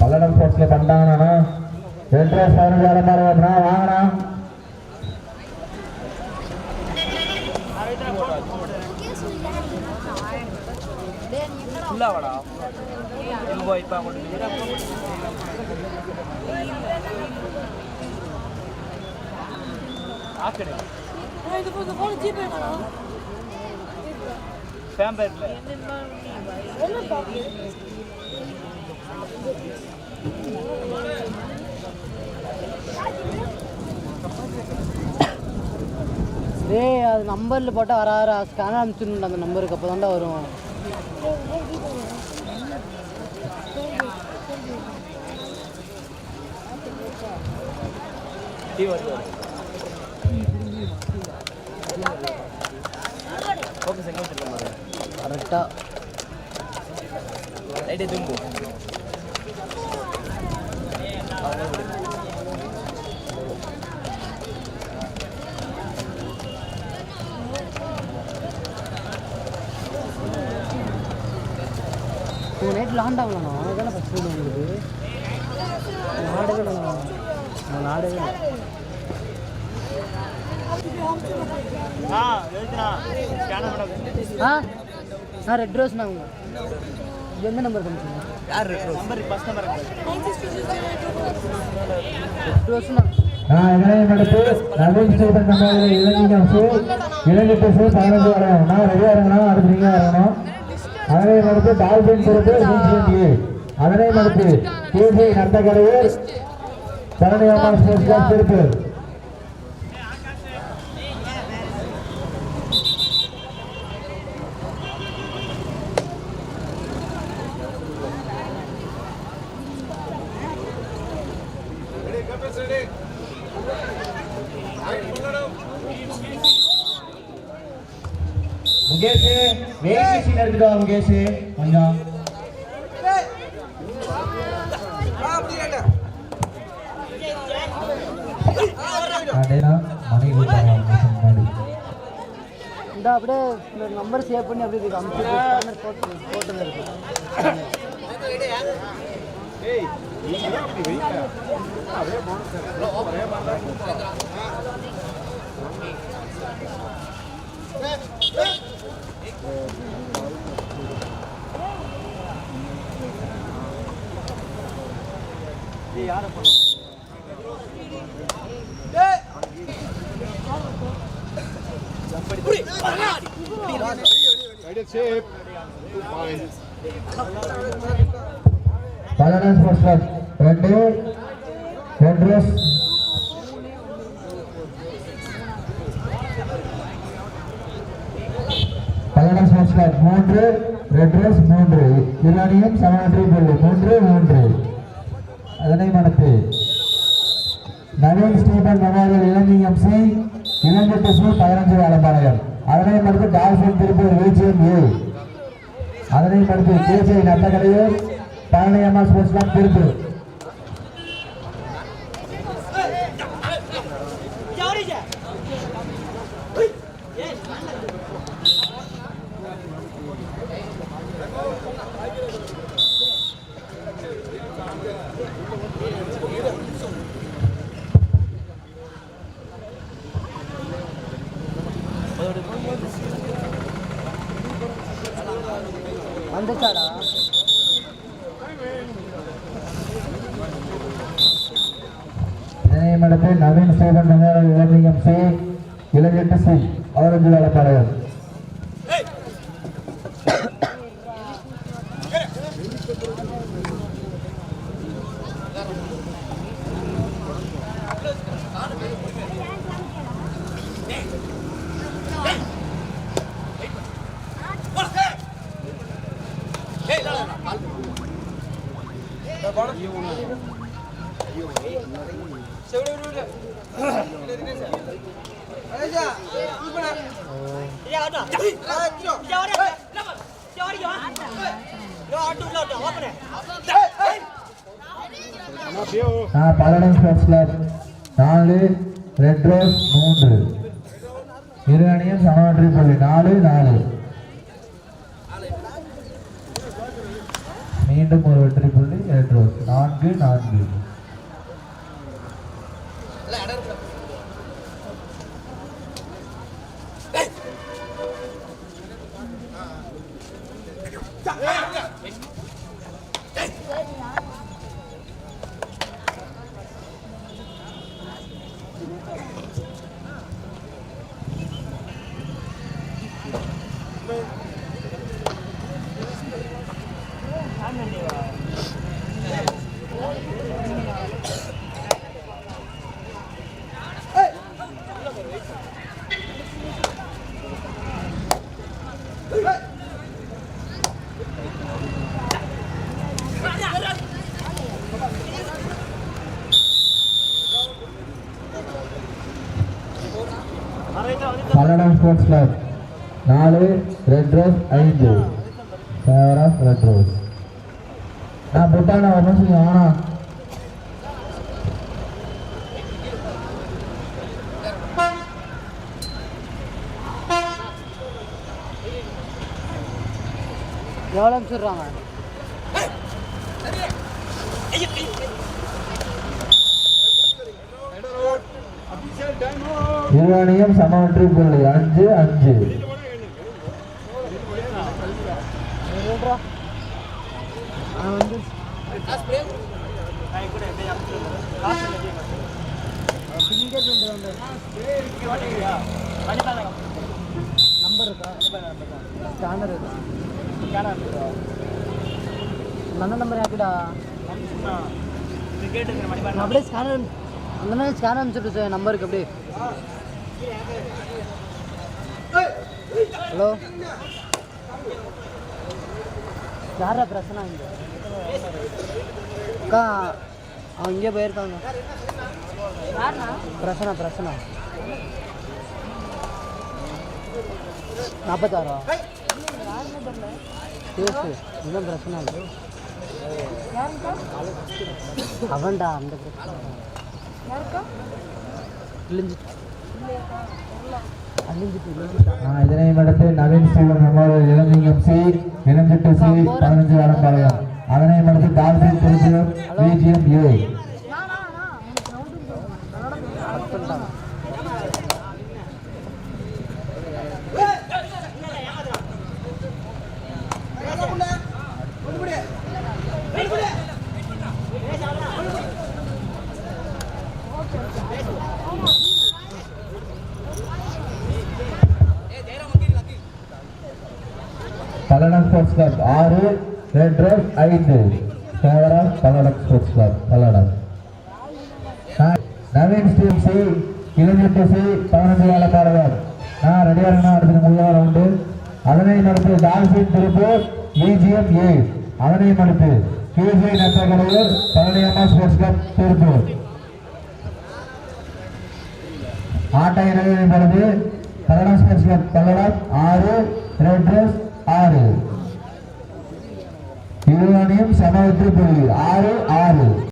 பல்லடம் ஸ்போர்ட்ஸ்ல பண்ணிட்டாங்கண்ணா ரெண்டு பதினஞ்சு வேலை பாருங்கண்ணா வாங்கண்ணா. ஃபுல்லாக வாடா எங்கே இப்போ அமௌண்ட் ஆக்கடு. ஃபேம்பேட்டில் டேய் அது நம்பரில் போட்டால் வராது ஸ்கேனர் அனுப்பிச்சுடணும் அந்த நம்பருக்கு. அப்போ தான்டா வரும் ஓகே செகண்ட் வச்சிருக்கேன் பாரு கரெக்டாக லைட்டே தும்பு உங்கள் நைட் லாண்ட் ஆகலண்ணா அதானே ஃபஸ்ட் ஃபோன் உங்களுக்கு நாடவே இல்லைண்ணா நான் இல்லை ஆ எழுதுனா ஸ்கேனர் பண்ண ஆ? நான் ரெட் ரோஸ் நான் எந்த நம்பர் காமிச்சீங்க யார் number number red Naveen Stephen number இளைஞர் சூ இளைஞர் சூ பதினஞ்சு வரணும் நான் ரெடியாக இருக்கணும் அடுத்து நீங்கள் வரணும். அதனை அடுத்து டால்பின் பொறுப்பு ஏ அதனை அடுத்து KC Nandakaraiyur sports club Tiruppur. Mukesh weight machine எடுத்துட்டு வா முகேஷ் கொஞ்சம் இந்த அப்படியே நம்பர் சேவ் பண்ணி அப்படியே போட்டு போட்டு இருக்கு. கிளப் ரெண்டு ரெண்டு ரோஸ் பல்லடம் ஸ்போர்ட்ஸ் கிளப் மூன்று ரெட் ரோஸ் மூன்று. இரானியம் சமநாட்டி புள்ளி மூன்று மூன்று. அதனை மனத்து நவீன் ஸ்டீபன் மெமோரியல் இலங்கை எம்சி இலங்கை டெஸ்ட் பதினஞ்சு வேலைப்பாளையம் அதனை மறுத்து டால்பின் திருப்பூர் விஜயம் ஏ. அதனை மறுத்து KJ Nathakaraiyur Palaniamma sports club Tiruppur. வந்துச்சாடா இதனை மடுத்து நவீன் சேவன் மெமோரியல் இலங்கை எம்சி இலங்கை டெஸ்ட் பதினஞ்சு வேலைப்பாளையம் பல்லடம் ஸ்போர்ட்ஸ் கிளப் நாலு ரெட் ரோஸ் மூன்று. இரு அணியும் சமவெற்றி புள்ளி நாலு நாலு. மீண்டும் ஒரு வெற்றி புள்ளி ரெட் ரோஸ் நான்கு நான்கு பல்லடம் ஸ்போர்ட்ஸ் கிளப் நாலு ரெட் ரோஸ் ஐந்து ஃபேவர் ஆஃப் ரெட் ரோஸ் நான் புட்டான ஒரு நிமிஷம் ஆனா எவ்வளோ அனுப்பிச்சுட்றாங்க இருவனையும் சம வெற்றி புள்ளி அஞ்சு அஞ்சு சொல்கிறா அவன் வந்து நான் கூட எப்படி அனுப்பிச்சு காசு இல்லை இங்கே கொண்டு வந்து கண்டிப்பாக நம்பர் இருக்கா ஸ்கேனர் இருக்கா ನನ್ನ ನಂಬರ್ ಹಾಕಿಡಾ கிரிக்கெட் இருக்கிற மணி நான் அப்படியே ஸ்கேனர் அந்த மாதிரி ஸ்கேனர் அனுப்பிச்சுட்டு சார் நம்பருக்கு அப்படியே ஹலோ யாரா பிரச்சனை இங்கே? அக்கா அவன் இங்கே போயிருக்காங்க. பிரச்சனை பிரச்சனை நாற்பத்தாறா பேசு இன்னும் பிரச்சனை இல்லை அவன்டா அந்த பிரச்சனை இழிஞ்சிட்டு இதனை மடத்து அடுத்து நவீன் ஸ்ரீவன் மெமோரியல் இளஞ்சிங்கம் சி இளஞ்சிட்டு சி பதினஞ்சு வாரம் பாளையம் அதனை அடுத்து டால்பின் திருச்சியூர் பிஜிஎம் ஏ. ஸ்போர்ட்ஸ் கிளப் ஆறு ரெண்டு ஐந்து. சேவரா பல்லடம் ஸ்போர்ட்ஸ் கிளப் பல்லடம் நவீன் ஸ்டீம் சி இளஞ்சிட்டு சி பதினஞ்சு வேலை நான் ரெடியாக இருக்கணும் அடுத்த மூணாவது ரவுண்டு அதனையும் அடுத்து டால்பின் திருப்பூர் பிஜிஎம் ஏ அதனை அடுத்து KJ Nathakalaiyur Palaniamma sports club Tiruppur ஆட்டை இணையம் பிறகு பல்லடம் ஸ்போர்ட்ஸ் கிளப் பல்லடம் ஆறு ரெட் ட்ரெஸ் ஆறு. இருவனையும் சம வெற்றி புள்ளி ஆறு ஆறு.